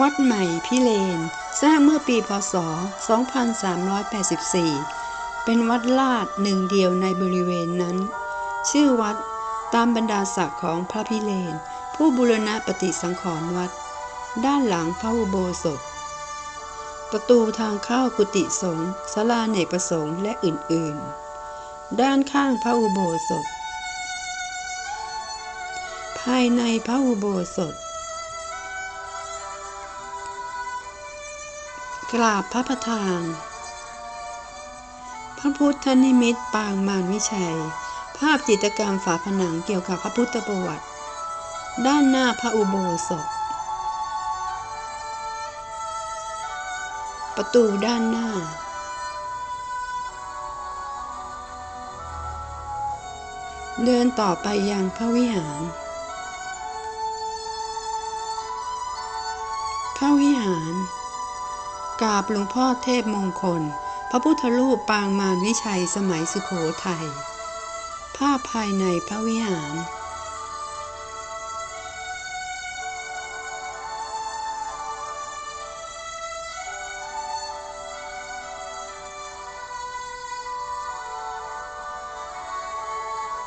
วัดใหม่พิเรนสร้างเมื่อปีพศ 2384 เป็นวัดลาดหนึ่งเดียวในบริเวณนั้น ชื่อวัดตามบรรดาศักดิ์ของพระพิเรนผู้บูรณะปฏิสังขรณ์วัด ด้านหลังพระอุโบสถ ประตูทางเข้ากุฏิสงฆ์ศาลาเนกประสงค์และอื่นๆ ด้านข้างพระอุโบสถ ภายในพระอุโบสถ กราบพระประธาน พระพุทธนิมิตปางมารวิชัย ภาพจิตรกรรมฝาผนังเกี่ยวกับพระพุทธประวัติ ด้านหน้าพระอุโบสถ ประตูด้านหน้าเดินต่อไปยังพระวิหาร พระวิหาร กราบหลวงพ่อเทพมงคล พระพุทธรูปปางมารวิชัยสมัยสุโขทัย ภาพภายในพระวิหาร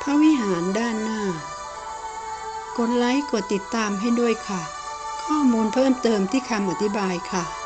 พระวิหารด้านหน้า กดไลค์กดติดตามให้ด้วยค่ะ ข้อมูลเพิ่มเติมที่คำอธิบายค่ะ